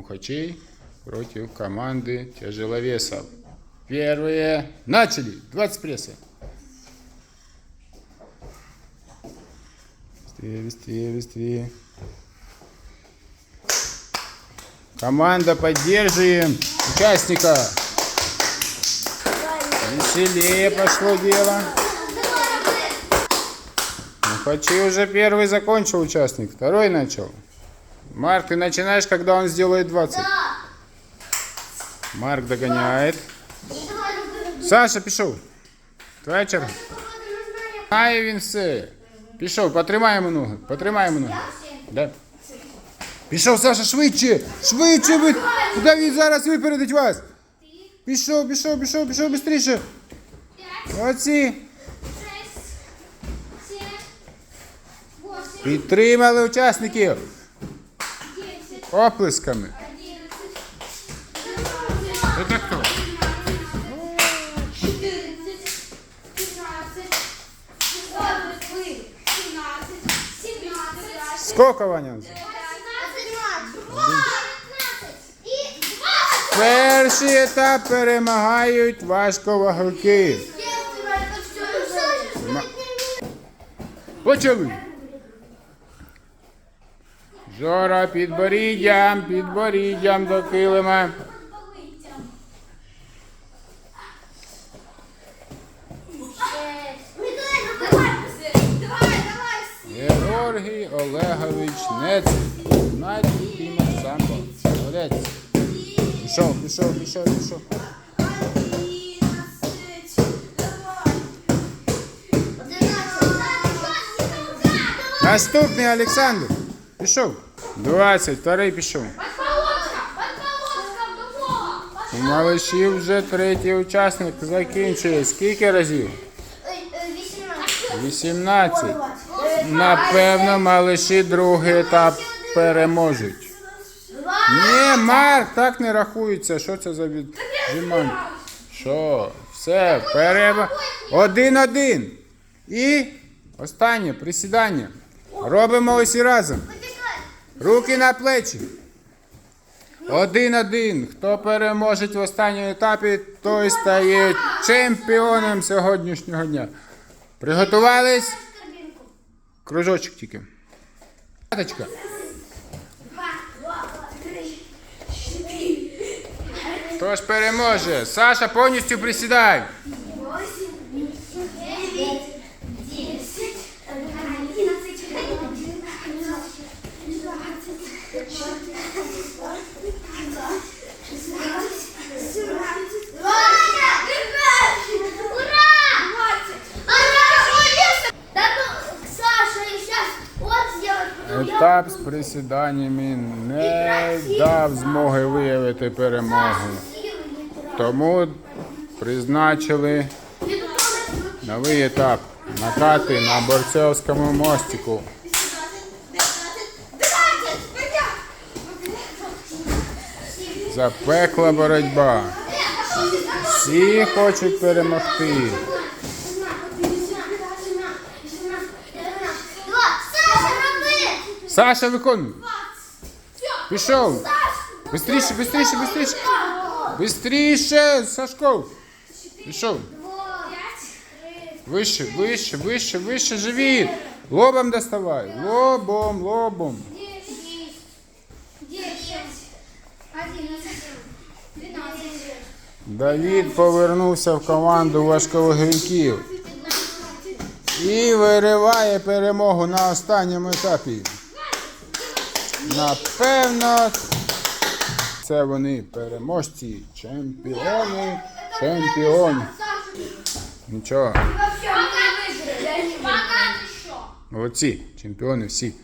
Мухачей против команды тяжеловесов. Первые начали. 20 пресса. Быстрее, быстрее, быстрее. Команда поддерживаем участника. Веселее пошло дело. Мухачи уже первый закончил участник, второй начал. Марк, ты начинаешь, когда он сделает 20. Марк догоняет. Саша, пішов. Твоя черга. Знає він все. Пішов, потримай йому ноги. Потримай йому ноги. Да. Пішов, Саша, швидше! Швидше! Ви... Куди він зараз випередить вас? Пішов, пішов, пішов, пішов, швидше. Молодці. Підтримали учасників оплесками. Це хто? Скільки, Ваня? Перший етап перемагають важковаговики. Почали. Жора підборіддям, підборіддям до килима. Георгій Олегович Нец. Навіть Тіма Самбо. Молодець. Пішов, пішов, пішов, пішов. Наступний Олександр. Пішов. 20, вторий пішов. У малышів вже третій учасник закінчує. Скільки разів? 18. Напевно, малиші другий етап переможуть. Ні, Марк, так не рахується. Що це за віджимання? Що? Все, перема. Один-один. І останнє присідання. Робимо усі разом. Руки на плечі. Один-один. Хто переможе в останньому етапі, той стає чемпіоном сьогоднішнього дня. Приготувались? Кружочок тільки. П'яточка. Хто ж переможе? Саша, повністю присідай. Етап з присіданнями не дав змоги виявити перемогу. Тому призначили новий етап накати на борцовському мостику. Запекла боротьба. Всі хочуть перемогти. Саша виконуй. Пішов. Бистріше, бистріше, бистріше. Бистріше, Сашко. Пішов. Вище, вище, вище, вище, живіт. Лобом доставай. Лобом, лобом. Давід повернувся в команду важковаговиків і вириває перемогу на останньому етапі. Напевно, це вони переможці, чемпіони, чемпіони. Нічого, молодці, чемпіони всі.